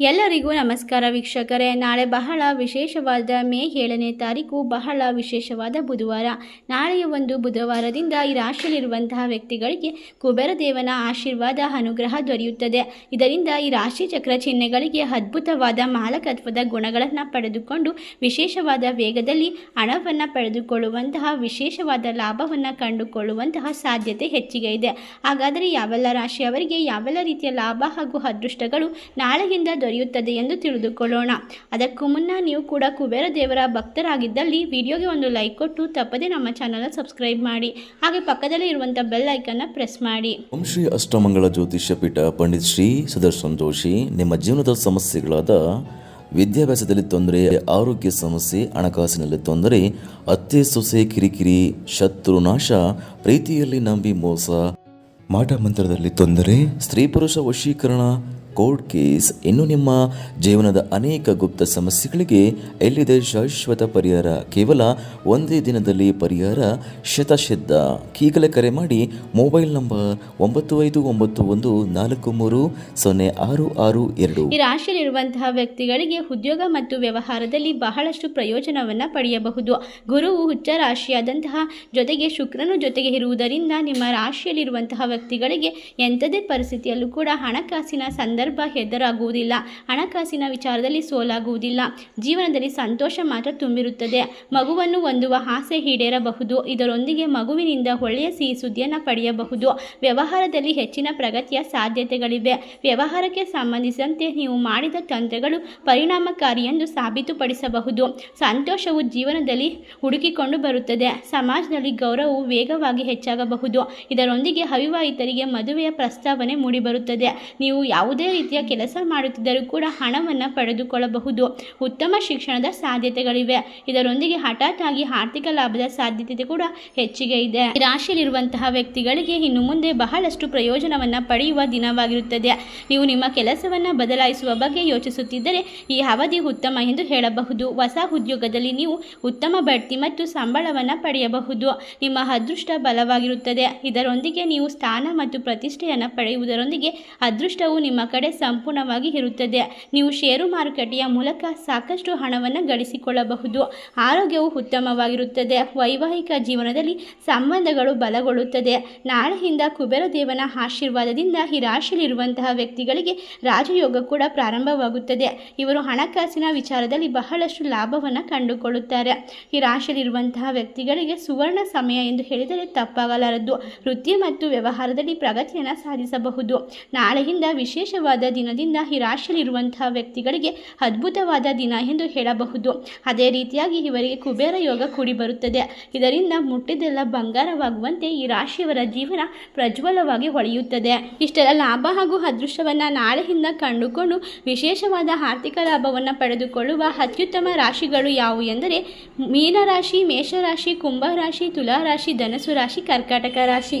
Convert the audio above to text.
ಎಲ್ಲರಿಗೂ ನಮಸ್ಕಾರ ವೀಕ್ಷಕರೇ. ನಾಳೆ ಬಹಳ ವಿಶೇಷವಾದ ಮೇ ಏಳನೇ ತಾರೀಕು, ಬಹಳ ವಿಶೇಷವಾದ ಬುಧವಾರ. ನಾಳೆಯ ಒಂದು ಬುಧವಾರದಿಂದ ಈ ರಾಶಿಯಲ್ಲಿರುವಂತಹ ವ್ಯಕ್ತಿಗಳಿಗೆ ಕುಬೇರ ದೇವನ ಆಶೀರ್ವಾದ ಅನುಗ್ರಹ ದೊರೆಯುತ್ತದೆ. ಇದರಿಂದ ಈ ರಾಶಿ ಚಕ್ರ ಚಿಹ್ನೆಗಳಿಗೆ ಅದ್ಭುತವಾದ ಮಾಲಕತ್ವದ ಗುಣಗಳನ್ನು ಪಡೆದುಕೊಂಡು ವಿಶೇಷವಾದ ವೇಗದಲ್ಲಿ ಹಣವನ್ನು ಪಡೆದುಕೊಳ್ಳುವಂತಹ, ವಿಶೇಷವಾದ ಲಾಭವನ್ನು ಕಂಡುಕೊಳ್ಳುವಂತಹ ಸಾಧ್ಯತೆ ಹೆಚ್ಚಿಗೆ ಇದೆ. ಹಾಗಾದರೆ ಯಾವೆಲ್ಲ ರಾಶಿಯವರಿಗೆ ಯಾವೆಲ್ಲ ರೀತಿಯ ಲಾಭ ಹಾಗೂ ಅದೃಷ್ಟಗಳು ನಾಳೆಯಿಂದ ದೊರೆಯುತ್ತದೆ ಎಂದು ತಿಳಿದುಕೊಳ್ಳೋಣ. ಅದಕ್ಕೂ ಮುನ್ನ ನೀವು ಕೂಡ ಕುಬೇರ ದೇವರ ಭಕ್ತರಾಗಿದ್ದಲ್ಲಿ ವಿಡಿಯೋಗೆ ಒಂದು ಲೈಕ್ ಕೊಟ್ಟು ತಪ್ಪದೆ ನಮ್ಮ ಚಾನಲ್ ಸಬ್ಸ್ಕ್ರೈಬ್ ಮಾಡಿ. ಹಾಗೆ ಪಕ್ಕದಲ್ಲಿ ಇರುವಂಥ ಬೆಲ್ ಐಕನ್ನ ಪ್ರೆಸ್ ಮಾಡಿ. ಓಂ ಶ್ರೀ ಅಷ್ಟಮಂಗಳ ಜ್ಯೋತಿಷ್ಯ ಪೀಠ ಪಂಡಿತ್ ಶ್ರೀ ಸುದರ್ಶನ್ ಜೋಶಿ, ನಿಮ್ಮ ಜೀವನದ ಸಮಸ್ಯೆಗಳಾದ ವಿದ್ಯಾಭ್ಯಾಸದಲ್ಲಿ ತೊಂದರೆ, ಆರೋಗ್ಯ ಸಮಸ್ಯೆ, ಹಣಕಾಸಿನಲ್ಲಿ ತೊಂದರೆ, ಅತ್ತೆ ಸೊಸೆ ಕಿರಿಕಿರಿ, ಶತ್ರು ನಾಶ, ಪ್ರೀತಿಯಲ್ಲಿ ನಂಬಿ ಮೋಸ, ಮಾಟ ಮಂತ್ರದಲ್ಲಿ ತೊಂದರೆ, ಸ್ತ್ರೀ ಪುರುಷ ವಶೀಕರಣ ಕೋರ್ಟ್ ಕೇಸ್ ಇನ್ನು ನಿಮ್ಮ ಜೀವನದ ಅನೇಕ ಗುಪ್ತ ಸಮಸ್ಯೆಗಳಿಗೆ ಎಲ್ಲಿದೆ ಶಾಶ್ವತ ಪರಿಹಾರ? ಕೇವಲ ಒಂದೇ ದಿನದಲ್ಲಿ ಪರಿಹಾರ? ಶತಸಿದ್ಧ ಈಗಲೇ ಕರೆ ಮಾಡಿ ಮೊಬೈಲ್ ನಂಬರ್ ಒಂಬತ್ತು ಐದು ಒಂಬತ್ತು ಒಂದು ನಾಲ್ಕು ಮೂರು ಸೊನ್ನೆ ಆರು ಆರು ಎರಡು. ಈ ರಾಶಿಯಲ್ಲಿರುವಂತಹ ವ್ಯಕ್ತಿಗಳಿಗೆ ಉದ್ಯೋಗ ಮತ್ತು ವ್ಯವಹಾರದಲ್ಲಿ ಬಹಳಷ್ಟು ಪ್ರಯೋಜನವನ್ನು ಪಡೆಯಬಹುದು. ಗುರುವು ಹುಚ್ಚ ರಾಶಿಯಾದಂತಹ ಜೊತೆಗೆ ಶುಕ್ರನು ಜೊತೆಗೆ ಇರುವುದರಿಂದ ನಿಮ್ಮ ರಾಶಿಯಲ್ಲಿರುವಂತಹ ವ್ಯಕ್ತಿಗಳಿಗೆ ಎಂಥದೇ ಪರಿಸ್ಥಿತಿಯಲ್ಲೂ ಕೂಡ ಹಣಕಾಸಿನ ಸಂದರ್ಭ ಎದುರಾಗುವುದಿಲ್ಲ. ಹಣಕಾಸಿನ ವಿಚಾರದಲ್ಲಿ ಸೋಲಾಗುವುದಿಲ್ಲ. ಜೀವನದಲ್ಲಿ ಸಂತೋಷ ಮಾತ್ರ ತುಂಬಿರುತ್ತದೆ. ಮಗುವನ್ನು ಹೊಂದುವ ಆಸೆ ಈಡೇರಬಹುದು. ಇದರೊಂದಿಗೆ ಮಗುವಿನಿಂದ ಒಳ್ಳೆಯ ಸಿಹಿ ಸುದ್ದಿಯನ್ನು ಪಡೆಯಬಹುದು. ವ್ಯವಹಾರದಲ್ಲಿ ಹೆಚ್ಚಿನ ಪ್ರಗತಿಯ ಸಾಧ್ಯತೆಗಳಿವೆ. ವ್ಯವಹಾರಕ್ಕೆ ಸಂಬಂಧಿಸಿದಂತೆ ನೀವು ಮಾಡಿದ ತಂತ್ರಗಳು ಪರಿಣಾಮಕಾರಿ ಎಂದು ಸಾಬೀತುಪಡಿಸಬಹುದು. ಸಂತೋಷವು ಜೀವನದಲ್ಲಿ ಹುಡುಕಿಕೊಂಡು ಬರುತ್ತದೆ. ಸಮಾಜದಲ್ಲಿ ಗೌರವವು ವೇಗವಾಗಿ ಹೆಚ್ಚಾಗಬಹುದು. ಇದರೊಂದಿಗೆ ಅವಿವಾಹಿತರಿಗೆ ಮದುವೆಯ ಪ್ರಸ್ತಾವನೆ ಮೂಡಿಬರುತ್ತದೆ. ನೀವು ಯಾವುದೇ ರೀತಿಯ ಕೆಲಸ ಮಾಡುತ್ತಿದ್ದರೂ ಕೂಡ ಹಣವನ್ನು ಪಡೆದುಕೊಳ್ಳಬಹುದು. ಉತ್ತಮ ಶಿಕ್ಷಣದ ಸಾಧ್ಯತೆಗಳಿವೆ. ಇದರೊಂದಿಗೆ ಹಠಾತ್ ಆಗಿ ಆರ್ಥಿಕ ಲಾಭದ ಸಾಧ್ಯತೆ ಕೂಡ ಹೆಚ್ಚಿಗೆ ಇದೆ. ರಾಶಿಯಲ್ಲಿರುವಂತಹ ವ್ಯಕ್ತಿಗಳಿಗೆ ಇನ್ನು ಮುಂದೆ ಬಹಳಷ್ಟು ಪ್ರಯೋಜನವನ್ನು ಪಡೆಯುವ ದಿನವಾಗಿರುತ್ತದೆ. ನೀವು ನಿಮ್ಮ ಕೆಲಸವನ್ನು ಬದಲಾಯಿಸುವ ಬಗ್ಗೆ ಯೋಚಿಸುತ್ತಿದ್ದರೆ ಈ ಅವಧಿ ಉತ್ತಮ ಎಂದು ಹೇಳಬಹುದು. ಹೊಸ ಉದ್ಯೋಗದಲ್ಲಿ ನೀವು ಉತ್ತಮ ಬಡ್ತಿ ಮತ್ತು ಸಂಬಳವನ್ನು ಪಡೆಯಬಹುದು. ನಿಮ್ಮ ಅದೃಷ್ಟ ಬಲವಾಗಿರುತ್ತದೆ. ಇದರೊಂದಿಗೆ ನೀವು ಸ್ಥಾನ ಮತ್ತು ಪ್ರತಿಷ್ಠೆಯನ್ನು ಪಡೆಯುವುದರೊಂದಿಗೆ ಅದೃಷ್ಟವು ನಿಮ್ಮ ಸಂಪೂರ್ಣವಾಗಿ ಇರುತ್ತದೆ. ನೀವು ಷೇರು ಮಾರುಕಟ್ಟೆಯ ಮೂಲಕ ಸಾಕಷ್ಟು ಹಣವನ್ನು ಗಳಿಸಿಕೊಳ್ಳಬಹುದು. ಆರೋಗ್ಯವು ಉತ್ತಮವಾಗಿರುತ್ತದೆ. ವೈವಾಹಿಕ ಜೀವನದಲ್ಲಿ ಸಂಬಂಧಗಳು ಬಲಗೊಳ್ಳುತ್ತದೆ. ನಾಳೆಯಿಂದ ಕುಬೇರ ದೇವನ ಆಶೀರ್ವಾದದಿಂದ ಈ ರಾಶಿಯಲ್ಲಿರುವಂತಹ ವ್ಯಕ್ತಿಗಳಿಗೆ ರಾಜಯೋಗ ಕೂಡ ಪ್ರಾರಂಭವಾಗುತ್ತದೆ. ಇವರು ಹಣಕಾಸಿನ ವಿಚಾರದಲ್ಲಿ ಬಹಳಷ್ಟು ಲಾಭವನ್ನು ಕಂಡುಕೊಳ್ಳುತ್ತಾರೆ. ಈ ರಾಶಿಯಲ್ಲಿರುವಂತಹ ವ್ಯಕ್ತಿಗಳಿಗೆ ಸುವರ್ಣ ಸಮಯ ಎಂದು ಹೇಳಿದರೆ ತಪ್ಪಾಗಲಾರದು. ವೃತ್ತಿ ಮತ್ತು ವ್ಯವಹಾರದಲ್ಲಿ ಪ್ರಗತಿಯನ್ನು ಸಾಧಿಸಬಹುದು. ನಾಳೆಯಿಂದ ವಿಶೇಷವಾದ ದಿನದಿಂದ ಈ ವ್ಯಕ್ತಿಗಳಿಗೆ ಅದ್ಭುತವಾದ ದಿನ ಎಂದು ಹೇಳಬಹುದು. ಅದೇ ರೀತಿಯಾಗಿ ಇವರಿಗೆ ಕುಬೇರ ಯೋಗ ಕೂಡಿ ಬರುತ್ತದೆ. ಇದರಿಂದ ಮುಟ್ಟಿದೆಲ್ಲ ಬಂಗಾರವಾಗುವಂತೆ ಈ ರಾಶಿಯವರ ಜೀವನ ಪ್ರಜ್ವಲವಾಗಿ ಹೊಳೆಯುತ್ತದೆ ಇಷ್ಟೆಲ್ಲ ಲಾಭ ಹಾಗೂ ಅದೃಷ್ಟವನ್ನು ನಾಳೆಯಿಂದ ಕಂಡುಕೊಂಡು ವಿಶೇಷವಾದ ಆರ್ಥಿಕ ಲಾಭವನ್ನು ಪಡೆದುಕೊಳ್ಳುವ ಅತ್ಯುತ್ತಮ ರಾಶಿಗಳು ಯಾವುವು ಎಂದರೆ ಮೀನರಾಶಿ, ಮೇಷರಾಶಿ, ಕುಂಭರಾಶಿ, ತುಲಾರಾಶಿ ಧನಸು ರಾಶಿ, ಕರ್ಕಾಟಕ ರಾಶಿ.